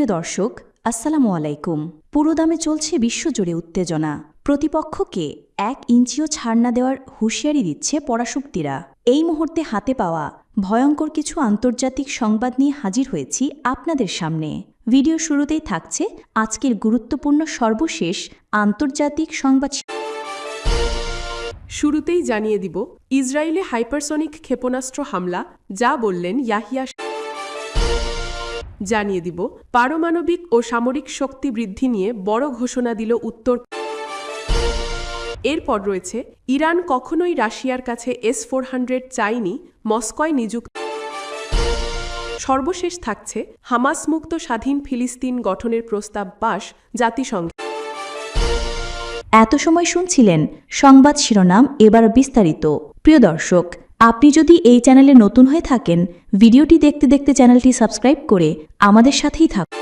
প্রিয় দর্শক, আসসালামু আলাইকুম। পুরোদামে চলছে বিশ্বজুড়ে উত্তেজনা। প্রতিপক্ষকে এক ইঞ্চিও ছাড় না দেওয়ার হুঁশিয়ারি দিচ্ছে পরাশক্তিরা। এই মুহূর্তে হাতে পাওয়া ভয়ঙ্কর কিছু আন্তর্জাতিক সংবাদ নিয়ে হাজির হয়েছি আপনাদের সামনে। ভিডিও শুরুতেই থাকছে আজকের গুরুত্বপূর্ণ সর্বশেষ আন্তর্জাতিক সংবাদ শুরুতেই জানিয়ে দিব, ইসরায়েলে হাইপারসনিক ক্ষেপণাস্ত্র হামলা, যা বললেন ইয়াহিয়া জানিয়ে দিব, পারমাণবিক ও সামরিক শক্তি বৃদ্ধি নিয়ে বড় ঘোষণা দিল উত্তর এরপর রয়েছে, ইরান কখনোই রাশিয়ার কাছে এস ফোর হান্ড্রেড চাইনি মস্কয় নিযুক্ত সর্বশেষ থাকছে, হামাস মুক্ত স্বাধীন ফিলিস্তিন গঠনের প্রস্তাব পাশ জাতিসংঘে। এত সময় শুনছিলেন, সংবাদ শিরোনাম এবার বিস্তারিত। প্রিয় দর্শক আপনি যদি এই চ্যানেলে নতুন হয়ে থাকেন, ভিডিওটি দেখতে দেখতে চ্যানেলটি সাবস্ক্রাইব করে আমাদের সাথেই থাকুন।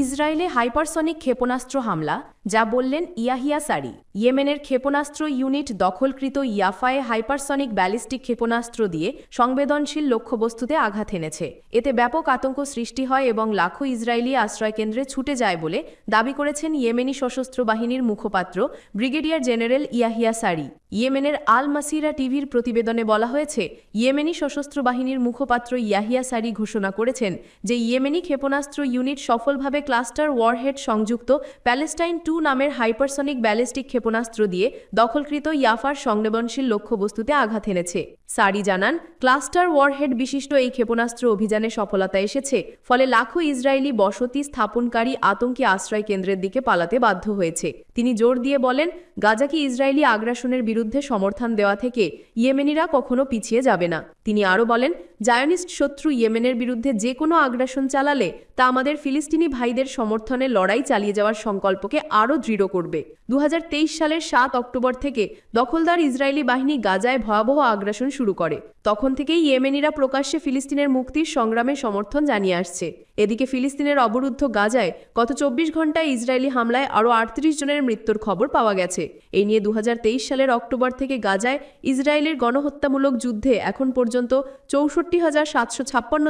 ইসরায়েলে হাইপারসনিক ক্ষেপণাস্ত্র হামলা, যা বললেন ইয়াহিয়া সারি। ইয়েমেনের ক্ষেপণাস্ত্র ইউনিট দখলকৃত ইয়াফায়ে হাইপারসনিক ব্যালিস্টিক ক্ষেপণাস্ত্র দিয়ে সংবেদনশীল লক্ষ্যবস্তুতে আঘাত এনেছে। এতে ব্যাপক আতঙ্ক সৃষ্টি হয় এবং লাখো ইসরায়েলি আশ্রয়কেন্দ্রে ছুটে যায় বলে দাবি করেছেন ইয়েমেনি সশস্ত্র বাহিনীর মুখপাত্র ব্রিগেডিয়ার জেনারেল ইয়াহিয়া সারি। ইয়েমেনের আল মাসিরা টিভির প্রতিবেদনে বলা হয়েছে, ইয়েমেনি সশস্ত্র বাহিনীর মুখপাত্র ইয়াহিয়া সারি ঘোষণা করেছেন যে ইয়েমেনি ক্ষেপণাস্ত্র ইউনিট সফলভাবে ক্লাস্টার ওয়ারহেড সংযুক্ত প্যালেস্টাইন টু নামের হাইপারসনিক ব্যালিস্টিক ক্ষেপণাস্ত্র দিয়ে দখলকৃত ইয়াফার সংবেদনশীল লক্ষ্যবস্তুতে আঘাত এনেছে। সারি জানান, ক্লাস্টার ওয়ারহেড বিশিষ্ট এই ক্ষেপণাস্ত্র অভিযানে সফলতা এসেছে, ফলে লাখো ইসরায়েলি বসতি স্থাপনকারী আতঙ্কী আশ্রয় কেন্দ্রের দিকে পালাতে বাধ্য হয়েছে। তিনি জোর দিয়ে বলেন গাজাকে ইসরায়েলি আগ্রাসনের বিরুদ্ধে সমর্থন দেওয়া থেকে ইয়েমেনিরা কখনো পিছিয়ে যাবে না। তিনি আরও বলেন জায়নিস্ট শত্রু ইয়েমেনের বিরুদ্ধে যে কোনো আগ্রাসন চালালে তা আমাদের ফিলিস্তিনি ভাইদের সমর্থনে লড়াই চালিয়ে যাওয়ার সংকল্পকে আরও দৃঢ় করবে। দুহাজার তেইশ সালের সাত অক্টোবর থেকে দখলদার ইসরায়েলি বাহিনী গাজায় ভয়াবহ আগ্রাসন শুরু করে। তখন থেকেই ইয়েমেনিরা প্রকাশ্যে ফিলিস্তিনের মুক্তির সংগ্রামে সমর্থন জানিয়ে আসছে। এদিকে ফিলিস্তিনের অবরুদ্ধ গাজায় গত চব্বিশ ঘন্টায় ইসরায়েলি হামলায় আরও আটত্রিশ জনের মৃত্যুর খবর পাওয়া গেছে। এই নিয়ে দু হাজার তেইশ সালের অক্টোবর থেকে গাজায় ইসরায়েলের গণহত্যামূলক যুদ্ধে এখন পর্যন্ত চৌষট্টি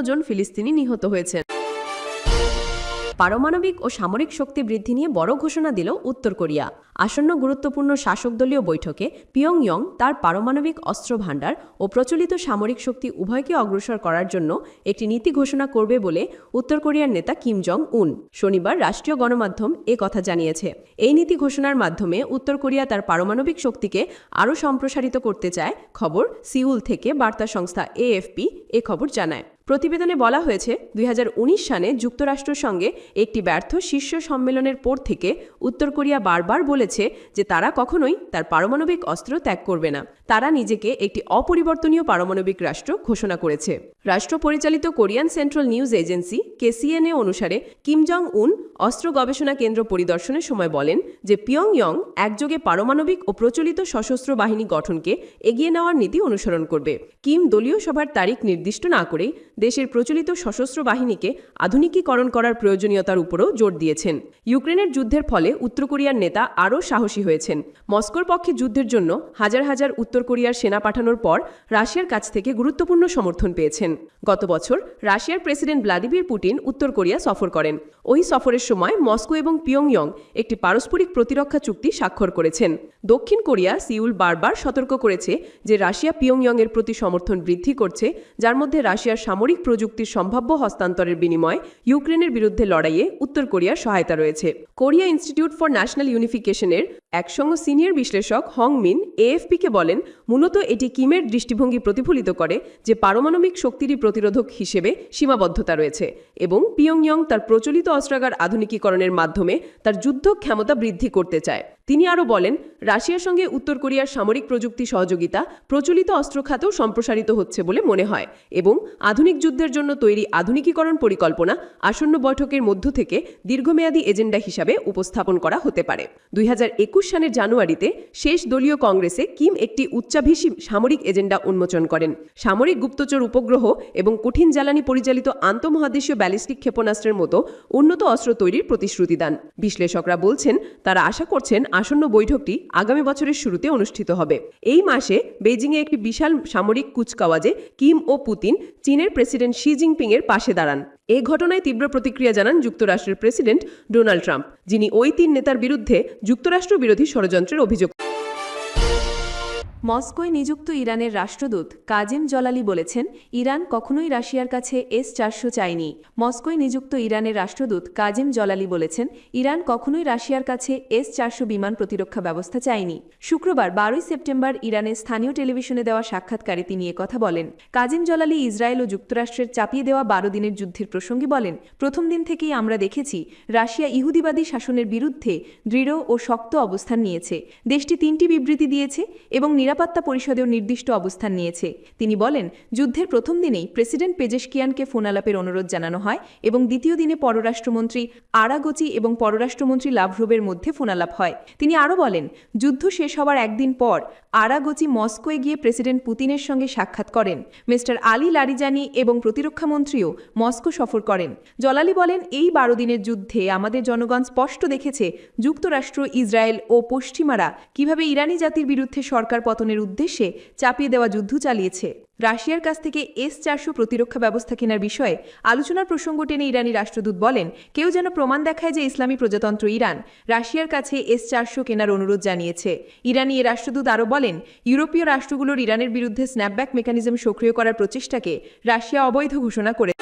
জন ফিলিস্তিনি নিহত হয়েছেন। পারমাণবিক ও সামরিক শক্তি বৃদ্ধি নিয়ে বড় ঘোষণা দিল উত্তর কোরিয়া। আসন্ন গুরুত্বপূর্ণ শাসকদলীয় বৈঠকে পিয়ংইয়ং তার পারমাণবিক অস্ত্র ভাণ্ডার ও প্রচলিত সামরিক শক্তি উভয়কে অগ্রসর করার জন্য একটি নীতি ঘোষণা করবে বলে উত্তর কোরিয়ার নেতা কিম জং উন শনিবার রাষ্ট্রীয় গণমাধ্যম এ কথা জানিয়েছে। এই নীতি ঘোষণার মাধ্যমে উত্তর কোরিয়া তার পারমাণবিক শক্তিকে আরও সম্প্রসারিত করতে চায়, খবর সিউল থেকে বার্তা সংস্থা এএফপি এ খবর জানায়। প্রতিবেদনে বলা হয়েছে, দুই সালে যুক্তরাষ্ট্রের সঙ্গে একটি ব্যর্থ শীর্ষ সম্মেলনের পর থেকে উত্তর কোরিয়া বারবার বলেছে যে তারা কখনোই তার পারমাণবিক অস্ত্র ত্যাগ করবে না। তারা নিজেকে একটি অপরিবর্তনীয় পারমাণবিক রাষ্ট্র ঘোষণা করেছে। রাষ্ট্র পরিচালিত Korean Central News Agency KCNA অনুসারে কিম জং উন অস্ত্র গবেষণা কেন্দ্র পরিদর্শনের সময় বলেন যে পিয়ংইয়ং একযোগে পারমাণবিক ও প্রচলিত সশস্ত্র বাহিনী গঠনকে এগিয়ে নেওয়ার নীতি অনুসরণ করবে। কিম দলীয় সভার তারিখ নির্দিষ্ট না করেই দেশের প্রচলিত সশস্ত্র বাহিনীকে আধুনিকীকরণ করার প্রয়োজনীয়তার উপরও জোর দিয়েছেন। ইউক্রেনের যুদ্ধের ফলে উত্তর কোরিয়ার নেতা আরও সাহসী হয়েছেন। মস্কোর পক্ষে যুদ্ধের জন্য হাজার হাজার উত্তর কোরিয়ার সেনা পাঠানোর পর রাশিয়ার কাছ থেকে গুরুত্বপূর্ণ সমর্থন পেয়েছেন। গত বছর রাশিয়ার প্রেসিডেন্ট ভ্লাদিমির পুতিন উত্তর কোরিয়া সফর করেন। ওই সফরের সময় মস্কো এবং পিয়ংইয়ং একটি পারস্পরিক প্রতিরক্ষা চুক্তি স্বাক্ষর করেছেন। দক্ষিণ কোরিয়া সিউল বারবার সতর্ক করেছে যে রাশিয়া পিয়ংইয়ং এর প্রতি সমর্থন বৃদ্ধি করছে, যার মধ্যে রাশিয়ার সামরিক প্রযুক্তির সম্ভাব্য হস্তান্তরের বিনিময় ইউক্রেনের বিরুদ্ধে লড়াইয়ে উত্তর কোরিয়ার সহায়তা রয়েছে। কোরিয়া ইনস্টিটিউট ফর ন্যাশনাল ইউনিফিকেশনের একসঙ্গ সিনিয়র বিশ্লেষক হংমিন এএফপিকে বলেন, মূলত এটি কিমের দৃষ্টিভঙ্গি প্রতিফলিত করে যে পারমাণবিক শক্তিরই প্রতিরোধক হিসেবে সীমাবদ্ধতা রয়েছে এবং পিয়ংয়ং তার প্রচলিত অস্ত্রাগার আধুনিকীকরণের মাধ্যমে তার যুদ্ধ ক্ষমতা বৃদ্ধি করতে চায়। তিনি আরও বলেন, রাশিয়ার সঙ্গে উত্তর কোরিয়ার সামরিক প্রযুক্তি সহযোগিতা প্রচলিত অস্ত্র খাতেও সম্প্রসারিত হচ্ছে বলে মনে হয় এবং আধুনিক যুদ্ধের জন্য তৈরি আধুনিকীকরণ পরিকল্পনা আসন্ন বৈঠকের মধ্য থেকে দীর্ঘমেয়াদী এজেন্ডা হিসাবে উপস্থাপন করা হতে পারে। দুই হাজার একুশ সালের জানুয়ারিতে শেষ দলীয় কংগ্রেসে কিম একটি উচ্চাভিষী সামরিক এজেন্ডা উন্মোচন করেন। সামরিক গুপ্তচর উপগ্রহ এবং কঠিন জ্বালানি পরিচালিত আন্তঃমহাদেশীয় ব্যালিস্টিক ক্ষেপণাস্ত্রের মতো উন্নত অস্ত্র তৈরির প্রতিশ্রুতি দান। বিশ্লেষকরা বলছেন, তারা আশা করছেন আসন্ন বৈঠকটি আগামী বছরের শুরুতে অনুষ্ঠিত হবে। এই মাসে বেজিংয়ে একটি বিশাল সামরিক কুচকাওয়াজে কিম ও পুতিন চীনের প্রেসিডেন্ট শি জিনপিং এর পাশে দাঁড়ান। এ ঘটনায় তীব্র প্রতিক্রিয়া জানান যুক্তরাষ্ট্রের প্রেসিডেন্ট ডোনাল্ড ট্রাম্প, যিনি ওই তিন নেতার বিরুদ্ধে যুক্তরাষ্ট্র বিরোধী ষড়যন্ত্রের অভিযোগ মস্কোয় নিযুক্ত ইরানের রাষ্ট্রদূত কাজেম জলালি বলেছেন, ইরান কখনোই রাশিয়ার কাছে এস চারশো চায়নি। মস্কোয় নিযুক্ত ইরানের রাষ্ট্রদূত কাজেম জলালি বলেছেন, ইরান কখনোই রাশিয়ার কাছে এস চারশো বিমান প্রতিরক্ষা ব্যবস্থা চায়নি। শুক্রবার বারোই সেপ্টেম্বর ইরানের স্থানীয় টেলিভিশনে দেওয়া সাক্ষাৎকারে তিনি কথা বলেন। কাজিম জলালি ইসরায়েল ও যুক্তরাষ্ট্রের চাপিয়ে দেওয়া বারো দিনের যুদ্ধের প্রসঙ্গে বলেন, প্রথম দিন থেকেই আমরা দেখেছি, রাশিয়া ইহুদিবাদী শাসনের বিরুদ্ধে দৃঢ় ও শক্ত অবস্থান নিয়েছে। দেশটি তিনটি বিবৃতি দিয়েছে এবং নিরাপত্তা পরিষদেও নির্দিষ্ট অবস্থান নিয়েছে। তিনি বলেন, যুদ্ধের প্রথম দিনেই প্রেসিডেন্ট পেজেশকিয়ানকে ফোন আলাপের অনুরোধ জানানো হয় এবং দ্বিতীয় দিনে পররাষ্ট্রমন্ত্রী আরাগোচি এবং পররাষ্ট্রমন্ত্রী লাভরোভের মধ্যে ফোনালাপ হয়। তিনি আরও বলেন, যুদ্ধ শেষ হওয়ার একদিন পর আরাগোচি মস্কোয় গিয়ে প্রেসিডেন্ট পুতিনের সঙ্গে সাক্ষাৎ করেন। মিস্টার আলী লারিজানি এবং প্রতিরক্ষামন্ত্রীও মস্কো সফর করেন। জলালি বলেন, এই বারো দিনের যুদ্ধে আমাদের জনগণ স্পষ্ট দেখেছে যুক্তরাষ্ট্র, ইসরায়েল ও পশ্চিমারা কীভাবে ইরানি জাতির বিরুদ্ধে সরকার পতনের উদ্দেশ্যে চাপিয়ে দেওয়া যুদ্ধ চালিয়েছে। রাশিয়ার কাছ থেকে এস চারশো প্রতিরক্ষা ব্যবস্থা কেনার বিষয়ে আলোচনার প্রসঙ্গ টেনে ইরানি রাষ্ট্রদূত বলেন, কেউ যেন প্রমাণ দেখায় যে ইসলামী প্রজাতন্ত্র ইরান রাশিয়ার কাছে এস চারশো কেনার অনুরোধ জানিয়েছে। ইরানি এ রাষ্ট্রদূত আরও বলেন, ইউরোপীয় রাষ্ট্রগুলোর ইরানের বিরুদ্ধে স্ন্যাপব্যাক মেকানিজম সক্রিয় করার প্রচেষ্টাকে রাশিয়া অবৈধ ঘোষণা করে।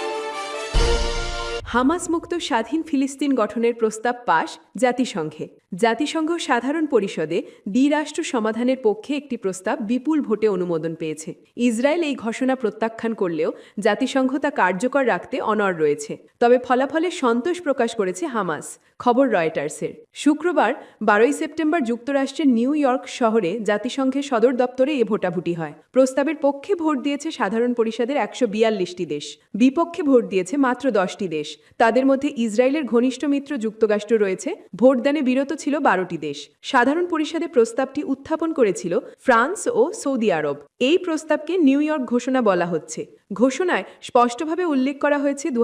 হামাস মুক্ত স্বাধীন ফিলিস্তিন গঠনের প্রস্তাব পাশ জাতিসংঘে। জাতিসংঘ সাধারণ পরিষদে দ্বিরাষ্ট্র সমাধানের পক্ষে একটি প্রস্তাব বিপুল ভোটে অনুমোদন পেয়েছে। ইসরায়েল এই ঘোষণা প্রত্যাখ্যান করলেও জাতিসংঘ তা কার্যকর রাখতে অনড় রয়েছে। তবে ফলাফলে সন্তোষ প্রকাশ করেছে হামাস, খবর রয়টার্সের। শুক্রবার, বারোই সেপ্টেম্বর যুক্তরাষ্ট্রের নিউ ইয়র্ক শহরে জাতিসংঘের সদর দপ্তরে এ ভোটাভুটি হয়। প্রস্তাবের পক্ষে ভোট দিয়েছে সাধারণ পরিষদের একশো বিয়াল্লিশটি দেশ। বিপক্ষে ভোট দিয়েছে মাত্র দশটি দেশ। তাদের মধ্যে ইসরায়েলের ঘনিষ্ঠ মিত্র যুক্তরাষ্ট্র রয়েছে। ভোটদানে বিরত ছিল বারোটি দেশ। সাধারণ পরিষদে প্রস্তাবটি উত্থাপন করেছিল ফ্রান্স ও সৌদি আরব। এই প্রস্তাবকে নিউ ইয়র্ক ঘোষণা বলা হচ্ছে। ঘোষণায় স্পষ্টভাবে উল্লেখ করা হয়েছে দু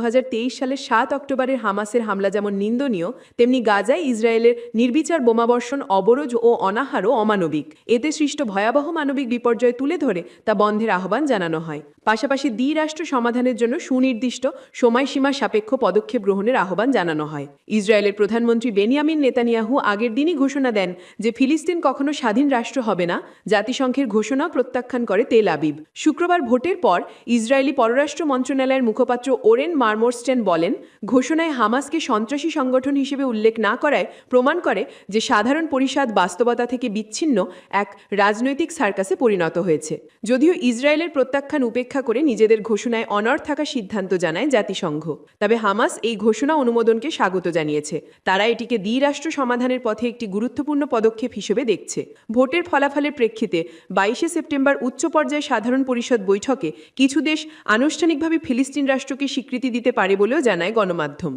সালের সাত অক্টোবরের হামাসের হামলা যেমন নিন্দনীয়, তেমনি গাজায় ইসরায়েলের নির্বিচার বোমাবর্ষণ অবরোধ ও অনাহারও অমানবিক। এতে সৃষ্ট ভয়াবহ মানবিক বিপর্যয় তুলে ধরে তা বন্ধের আহ্বান জানানো হয়। পাশাপাশি দ্বিরাষ্ট্র সমাধানের জন্য সুনির্দিষ্ট সময়সীমা সাপেক্ষ পদক্ষেপ গ্রহণের আহ্বান জানানো হয়। ইসরায়েলের প্রধানমন্ত্রী বেনিয়ামিন নেতানিয়াহু আগের দিনই ঘোষণা দেন যে ফিলিস্তিন কখনো স্বাধীন রাষ্ট্র হবে না, জাতিসংঘের ঘোষণা প্রত্যাখ্যান করে তেল আবিব। শুক্রবার ভোটের পর ইসরায়েলি পররাষ্ট্র মন্ত্রণালয়ের মুখপাত্র ওরেন মার্মোরস্টেন বলেন, ঘোষণায় হামাসকে সন্ত্রাসী সংগঠন হিসেবে উল্লেখ না করায় প্রমাণ করে যে সাধারণ পরিষদ বাস্তবতা থেকে বিচ্ছিন্ন এক রাজনৈতিক সার্কাসে পরিণত হয়েছে। যদিও ইসরায়েলের প্রত্যাখ্যান উপেক্ষা করে নিজেদের ঘোষণায় অনড় থাকার সিদ্ধান্ত জানায় জাতিসংঘ। তবে হামাস এই ঘোষণা অনুমোদনকে স্বাগত জানিয়েছে। তারা এটিকে দ্বিরাষ্ট্র সমাধানের পথে একটি গুরুত্বপূর্ণ পদক্ষেপ হিসেবে দেখছে। ভোটের ফলাফলের প্রেক্ষিতে বাইশে সেপ্টেম্বর উচ্চ পর্যায়ে সাধারণ পরিষদ বৈঠকে কিছু দেশ আনুষ্ঠানিকভাবে ফিলিস্তিন রাষ্ট্রকে স্বীকৃতি দিতে পারে বলেও জানায় গণমাধ্যম।